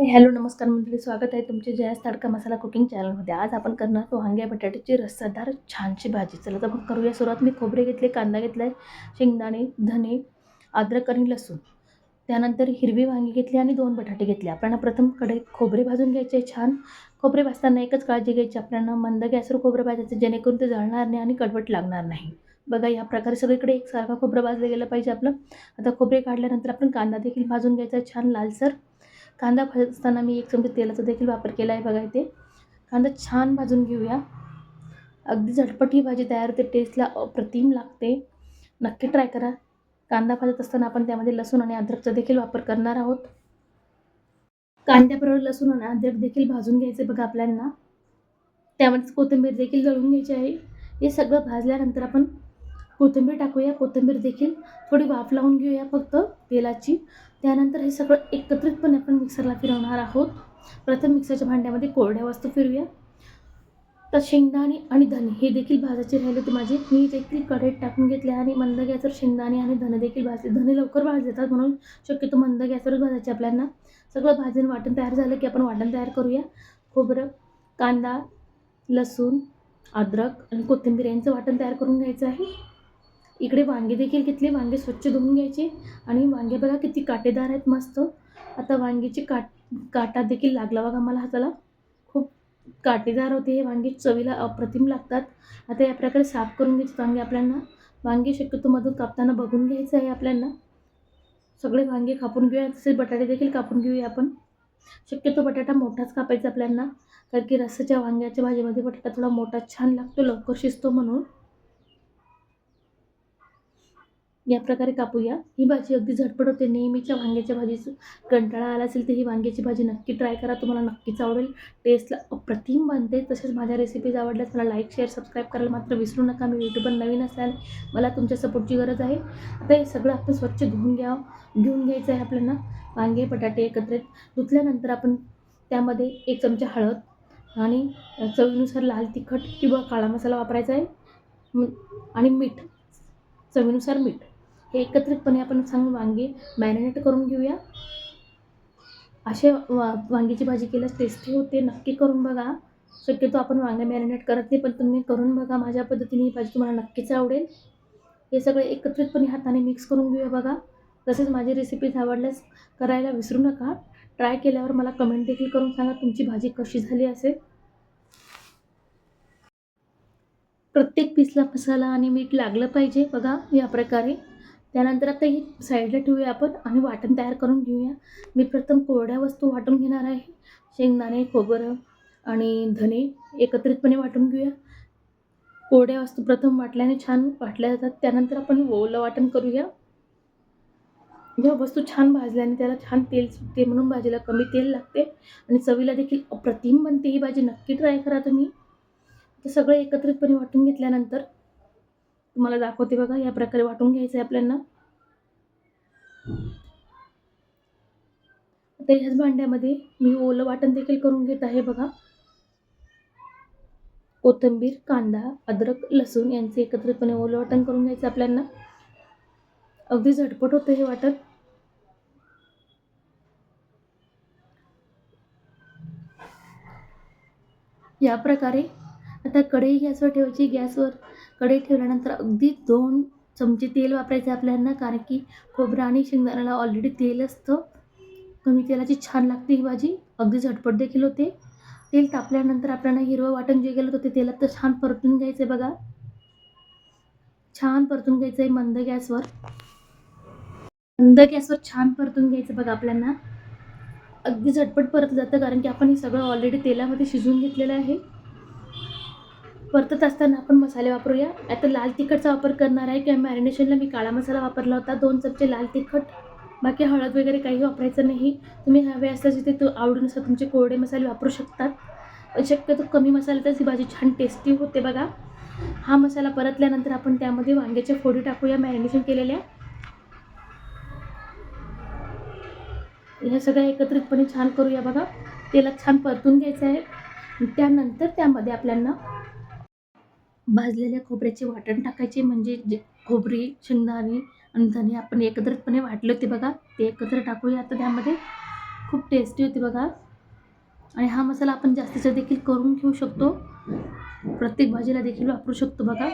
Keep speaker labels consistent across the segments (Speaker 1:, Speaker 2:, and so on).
Speaker 1: Hello नमस्कार मंडळी. स्वागत आहे तुमचे जयास तडका मसाला कुकिंग चॅनलमध्ये. आज आपण करणार तो वांग्या बटाट्याची रस्सादार छानशी भाजी. चला तर मग करूया सुरुवात. मी खोबरे घेतले कांदा घेतला आहे शेंगदाणे धने अद्रक आणि लसूण. त्यानंतर हिरवी वांगी घेतली आणि दोन बटाटे घेतले. आपल्याला प्रथमकडे खोबरे भाजून घ्यायचे छान. खोबरे भाजताना एकच काळजी घ्यायची. आपल्याला मंद गॅसवर खोबरं भाजायचं जेणेकरून ते जळणार नाही आणि कडवट लागणार नाही. बघा या प्रकारे सगळीकडे एकसारखा खोबरं भाजलं गेलं पाहिजे आपलं. आता खोबरे काढल्यानंतर आपण कांदा देखील भाजून घ्यायचा आहे. छान लालसर कांदा भाजताना मी एक चमचे तेलाचा देखील वापर केला आहे बघा इथे. कांदा छान भाजून घेऊया. अगदी झटपट ही भाजी तयार होते टेस्टला अप्रतिम लागते. नक्की ट्राय करा. कांदा भाजत असताना आपण त्यामध्ये लसूण आणि अद्रकचा देखील वापर करणार आहोत. कांद्याबरोबर लसूण आणि अद्रक देखील भाजून घ्यायचे बघा आपल्यांना त्यामध्येच कोथिंबीर देखील जळून घ्यायची आहे. हे सगळं भाजल्यानंतर आपण कोथिंबीर टाकूया. कोथिंबीर देखील थोडी वाफ लावून घेऊया फक्त तेलाची. त्यानंतर हे सगळं एकत्रितपणे आपण मिक्सरला फिरवणार आहोत. प्रथम मिक्सरच्या भांड्यामध्ये कोरड्या वस्तू फिरूया तर शेंगदाणे आणि धने हे देखील भाजायचे राहिले होते माझे. मी देखील कढईत टाकून घेतले आणि मंद गॅसवर शेंगदाणे आणि धने देखील भाजले. धने लवकर भाजतात म्हणून शक्यतो मंद गॅसवरच भाजायचे आपल्याला. सगळं भाजून वाटण तयार झालं की आपण वाटण तयार करूया. खोबरं कांदा लसूण अद्रक आणि कोथिंबीर यांचं वाटण तयार करून घ्यायचं आहे. इकडे वांगे देखील घेतले वांगे स्वच्छ धुवून घ्यायचे आणि वांगे बघा किती काटेदार आहेत मस्त. आता वांगीची काट काटा देखील लागला बघा मला हाताला. खूप काटेदार होते हे वांगे चवीला अप्रतिम लागतात. आता या प्रकारे साफ करून घ्यायचे वांगे आपल्याला. वांगे शक्यतो मधून कापताना बघून घ्यायचं आहे आपल्याला. सगळे वांगे कापून घेऊया तसेच बटाटे देखील कापून घेऊया आपण. शक्यतो बटाटा मोठाच कापायचा आपल्याला कारण की रस्साच्या वांग्याच्या भाजीमध्ये बटाटा थोडा मोठा छान लागतो लवकर शिजतो म्हणून. या प्रकारे कापूया. ही भाजी अगदी झटपट होते. नेहमीच्या वांग्याच्या भाजीचं कंटाळा आला असेल तर ही वांग्याची भाजी नक्की ट्राय करा. तुम्हाला नक्कीच आवडेल. टेस्टला अप्रतिम बनते. तसेच माझ्या रेसिपीज आवडल्यास मला लाईक शेअर सबस्क्राईब करायला मात्र विसरू नका. मी यूट्यूबवर नवीन असल्याने मला तुमच्या सपोर्टची गरज आहे. आता हे सगळं आपण स्वच्छ धुवून घ्या घेऊन घ्यायचं आहे आपल्याला. वांगे बटाटे एकत्रित धुतल्यानंतर आपण त्यामध्ये एक चमचा हळद आणि चवीनुसार लाल तिखट किंवा काळा मसाला वापरायचा आहे. आणि मीठ चवीनुसार मीठ. हे एकत्रितपणे आपण सांग वांगे मॅरिनेट करून घेऊया. असे वा वांगीची भाजी केल्यास टेस्टी होते नक्की करून बघा. शक्यतो आपण वांगे मॅरिनेट करत नाही पण तुम्ही करून बघा माझ्या पद्धतीने ही भाजी तुम्हाला नक्कीच आवडेल. हे सगळे एकत्रितपणे हाताने मिक्स करून घेऊया बघा. तसेच माझी रेसिपीज आवडल्यास करायला विसरू नका. ट्राय केल्यावर मला कमेंट देखील करून सांगा तुमची भाजी कशी झाली असेल. प्रत्येक पीसला मसाला आणि मीठ लागलं पाहिजे बघा या प्रकारे. त्यानंतर आता ही साईडला ठेवूया आपण आणि वाटण तयार करून घेऊया. मी प्रथम कोरड्या वस्तू वाटून घेणार आहे. शेंगदाणे खोबरं आणि धने एकत्रितपणे वाटून घेऊया. कोरड्या वस्तू प्रथम वाटल्याने छान वाटल्या जातात. त्यानंतर आपण ओलं वाटण करूया. जेव्हा वस्तू छान भाजल्याने त्याला छान तेल सुटते म्हणून भाजीला कमी तेल लागते आणि चवीला देखील अप्रतिम बनते ही भाजी. नक्की ट्राय करा तुम्ही. ते सगळं एकत्रितपणे वाटून घेतल्यानंतर तुम्हाला दाखवते बघा या प्रकारे वाटून घ्यायचं आहे आपल्याला. आता ह्याच भांड्यामध्ये मी ओलं वाटण देखील करून घेत आहे बघा. कोथिंबीर कांदा अद्रक लसूण यांचे एकत्रितपणे ओलं वाटण करून घ्यायचं आपल्याला. अगदी झटपट होतं हे वाटण. या प्रकारे आता कढई गॅसवर ठेवायची. गॅसवर कढई ठेवल्यानंतर अगदी दोन चमचे तेल वापरायचे आपल्याला कारण की खोबरं आणि शेंगदाण्याला ऑलरेडी तेल असतं. कमी तेलाची छान लागते ही भाजी. अगदी झटपट देखील होते. तेल तापल्यानंतर आपल्याला हिरवं वाटण जे गेलं होतं ते तेलात तर छान परतून घ्यायचं आहे बघा. छान परतून घ्यायचं आहे मंद गॅसवर. मंद गॅसवर छान परतून घ्यायचं बघा आपल्याला. अगदी झटपट परत जातं कारण की आपण हे सगळं ऑलरेडी तेलामध्ये शिजवून घेतलेलं आहे. परतत असताना आपण मसाले वापरूया. आता लाल तिखटचा वापर करणार आहे किंवा मॅरिनेशनला मी काळा मसाला वापरला होता. दोन चमचे लाल तिखट. बाकी हळद वगैरे काही वापरायचं नाही. तुम्ही हवे असल्यास तिथे तो आवडीनुसार तुमचे कोरडे मसाले वापरू शकतात. शक्यतो कमी मसाल्यातच ही भाजी छान टेस्टी होते बघा. हा मसाला परतल्यानंतर आपण त्यामध्ये वांग्याच्या फोडी टाकूया मॅरिनेशन केलेल्या. ह्या सगळ्या एकत्रितपणे छान करूया बघा. तेलात छान परतून घ्यायचं आहे. त्यानंतर त्यामध्ये आपल्याला भाजलेल्या खोबऱ्याचे वाटण टाकायचे म्हणजे जे खोबरी शेंगदाणे आणि धने आपण एकत्रितपणे वाटले होते बघा ते एकत्र टाकूया. आता त्यामध्ये खूप टेस्टी होते बघा. आणि हा मसाला आपण जास्तीचा देखील करून घेऊ शकतो. प्रत्येक भाजीला देखील वापरू शकतो बघा.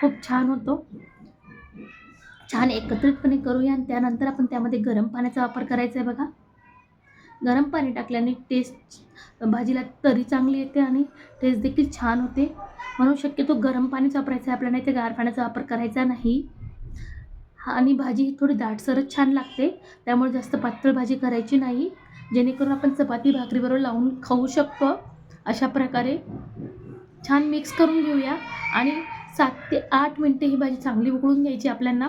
Speaker 1: खूप छान होतो. छान एकत्रितपणे करूया आणि त्यानंतर आपण त्यामध्ये गरम पाण्याचा वापर करायचा आहे बघा. गरम पाणी टाकल्याने टेस्ट भाजीला तरी चांगली येते आणि टेस्ट देखील छान होते. म्हणून शक्यतो गरम पाणीच वापरायचं आहे आपल्याला इथे गार पाण्याचा वापर करायचा नाही. आणि भाजी ही थोडी दाटसरच छान लागते. त्यामुळे जास्त पातळ भाजी करायची नाही. जेणेकरून आपण चपाती भाकरीबरोबर लावून खाऊ शकतो. अशा प्रकारे छान मिक्स करून घेऊया. आणि सात ते आठ मिनटे ही भाजी चांगली उकळून घ्यायची आपल्याला.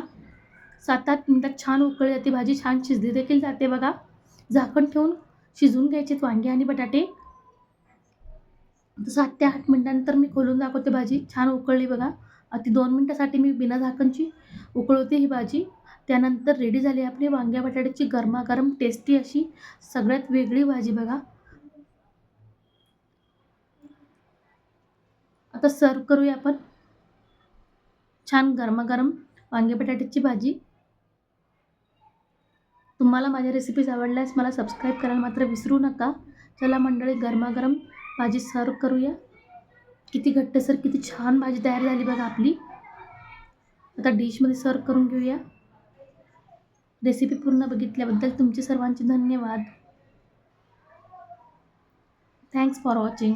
Speaker 1: सात आठ मिनटात छान उकळली जाते भाजी छान शिजली देखील जाते बघा. झाकण ठेवून शिजवून घ्यायचेत वांगे आणि बटाटे. सात ते आठ मिनटानंतर मी खोलून दाखवते भाजी. छान उकळली बघा. ती दोन मिनटासाठी मी बिना झाकणची उकळवते ही भाजी. त्यानंतर रेडी झाली आपली वांग्या बटाट्याची गरमागरम टेस्टी अशी सगळ्यात वेगळी भाजी बघा. आता सर्व करूया आपण. छान गरमागरम वांगे बटाट्याची भाजी. तुम्हाला माझ्या रेसिपीज आवडल्यास मला सबस्क्राईब करायला मात्र विसरू नका. चला मंडळी गरमागरम भाजी सर्व करूया. किती घट्टसर किती छान भाजी तयार झाली बघा आपली. आता डिशमध्ये सर्व करून घेऊया. रेसिपी पूर्ण बघितल्याबद्दल तुमचे सर्वांचे धन्यवाद. Thanks for watching